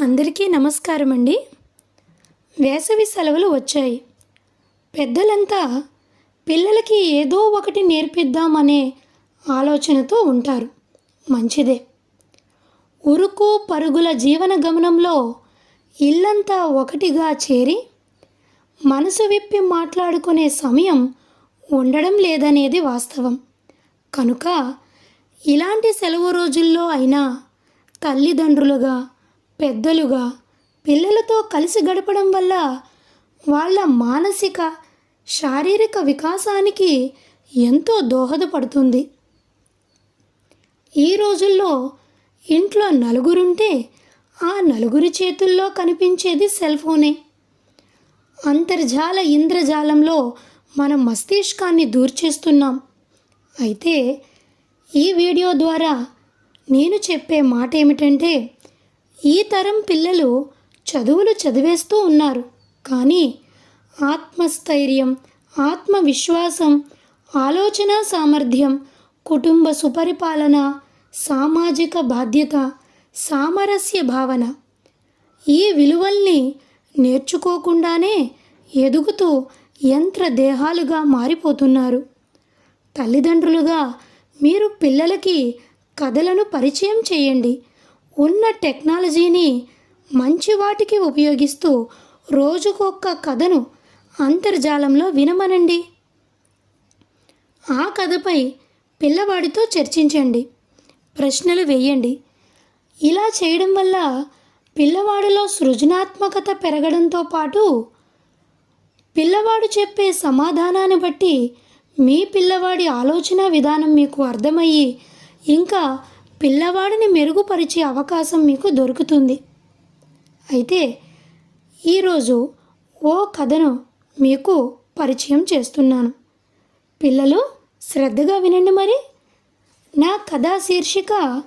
అందరికీ నమస్కారం అండి వేసవి సెలవులు వచ్చాయి. పెద్దలంతా పిల్లలకి ఏదో ఒకటి నేర్పిద్దామనే ఆలోచనతో ఉంటారు. మంచిదే. ఉరుకు పరుగుల జీవన గమనంలో ఇల్లంతా ఒకటిగా చేరి మనసు విప్పి మాట్లాడుకునే సమయం ఉండడం లేదనేది వాస్తవం. కనుక ఇలాంటి సెలవు రోజుల్లో అయినా తల్లిదండ్రులుగా పెద్దలుగా పిల్లలతో కలిసి గడపడం వల్ల వాళ్ళ మానసిక శారీరక వికాసానికి ఎంతో దోహదపడుతుంది. ఈ రోజుల్లో ఇంట్లో నలుగురుంటే ఆ నలుగురి చేతుల్లో కనిపించేది సెల్ ఫోనే. అంతర్జాల ఇంద్రజాలంలో మన మస్తిష్కాన్ని దూర్చేస్తున్నాం అయితే ఈ వీడియో ద్వారా నేను చెప్పే మాట ఏమిటంటే ఈ తరం పిల్లలు చదువులు చదివేస్తూ ఉన్నారు. కానీ ఆత్మస్థైర్యం ఆత్మవిశ్వాసం ఆలోచన సామర్థ్యం కుటుంబ సుపరిపాలన సామాజిక బాధ్యత సామరస్య భావన ఈ విలువల్ని నేర్చుకోకుండానే ఎదుగుతూ యంత్ర దేహాలుగా మారిపోతున్నారు. తల్లిదండ్రులుగా మీరు పిల్లలకి కథలను పరిచయం చేయండి. ఉన్న టెక్నాలజీని మంచి వాటికి ఉపయోగిస్తూ రోజుకొక్క కథను అంతర్జాలంలో వినమనండి. ఆ కథపై పిల్లవాడితో చర్చించండి. ప్రశ్నలు వేయండి. ఇలా చేయడం వల్ల పిల్లవాడిలో సృజనాత్మకత పెరగడంతో పాటు పిల్లవాడు చెప్పే సమాధానాన్ని బట్టి మీ పిల్లవాడి ఆలోచన విధానం మీకు అర్థమయ్యి ఇంకా పిల్లవాడిని మెరుగుపరిచే అవకాశం మీకు దొరుకుతుంది. అయితే ఈరోజు ఓ కథను మీకు పరిచయం చేస్తున్నాను. పిల్లలు శ్రద్ధగా వినండి మరి. నా కథా శీర్షిక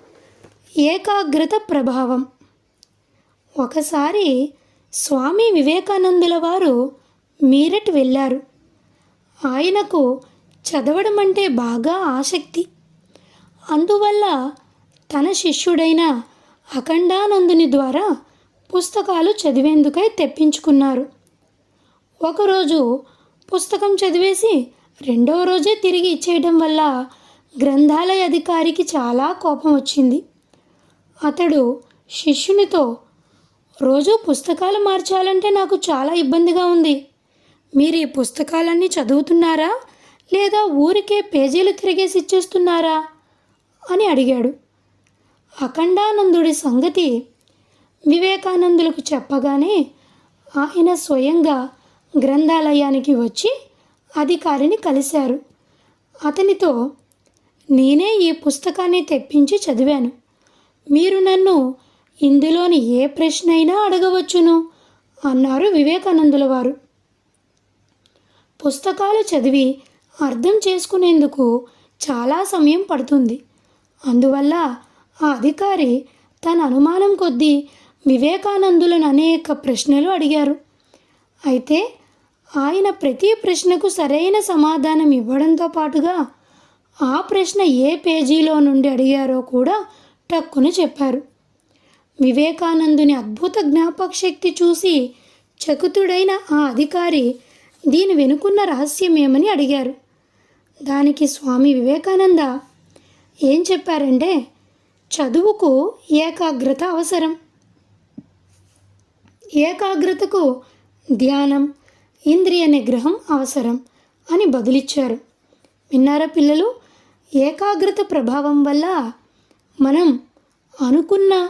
ఏకాగ్రత ప్రభావం. ఒకసారి స్వామి వివేకానందుల వారు మీరట్ వెళ్ళారు. ఆయనకు చదవడం అంటే బాగా ఆసక్తి. అందువల్ల తన శిష్యుడైన అఖండానందుని ద్వారా పుస్తకాలు చదివేందుకై తెప్పించుకున్నారు. ఒకరోజు పుస్తకం చదివేసి రెండవ రోజే తిరిగి ఇచ్చేయడం వల్ల గ్రంథాలయ అధికారికి చాలా కోపం వచ్చింది. అతడు శిష్యునితో రోజు పుస్తకాలు మార్చాలంటే నాకు చాలా ఇబ్బందిగా ఉంది. మీరు ఈ పుస్తకాలన్నీ చదువుతున్నారా? లేదా ఊరికే పేజీలు తిరిగేసి ఇచ్చేస్తున్నారా? అని అడిగాడు. అఖండానందుడి సంగతి వివేకానందులకు చెప్పగానే ఆయన స్వయంగా గ్రంథాలయానికి వచ్చి అధికారిని కలిశారు. అతనితో నేనే ఈ పుస్తకాన్ని తెప్పించి చదివాను. మీరు నన్ను ఇందులోని ఏ ప్రశ్న అయినా అడగవచ్చును అన్నారు వివేకానందుల వారు. పుస్తకాలు చదివి అర్థం చేసుకునేందుకు చాలా సమయం పడుతుంది. అందువల్ల ఆ అధికారి తన అనుమానం కొద్దీ వివేకానందులను అనేక ప్రశ్నలు అడిగారు. అయితే ఆయన ప్రతి ప్రశ్నకు సరైన సమాధానం ఇవ్వడంతో పాటుగా ఆ ప్రశ్న ఏ పేజీలో నుండి అడిగారో కూడా టక్కును చెప్పారు. వివేకానందుని అద్భుత జ్ఞాపక శక్తి చూసి చకుతుడైన ఆ అధికారి దీని వెనుకున్న రహస్యమేమని అడిగారు. దానికి స్వామి వివేకానంద ఏం చెప్పారంటే చదువుకు ఏకాగ్రత అవసరం. ఏకాగ్రతకు ధ్యానం ఇంద్రియ నిగ్రహం అవసరం అని బదులిచ్చారు. విన్నారా పిల్లలు? ఏకాగ్రత ప్రభావం వల్ల మనం అనుకున్న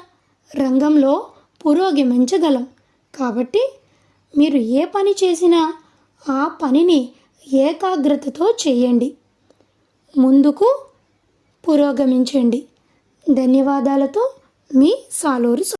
రంగంలో పురోగమించగలం. కాబట్టి మీరు ఏ పని చేసినా ఆ పనిని ఏకాగ్రతతో చేయండి. ముందుకు పురోగమించండి. ధన్యవాదాలతో మీ సాలూరు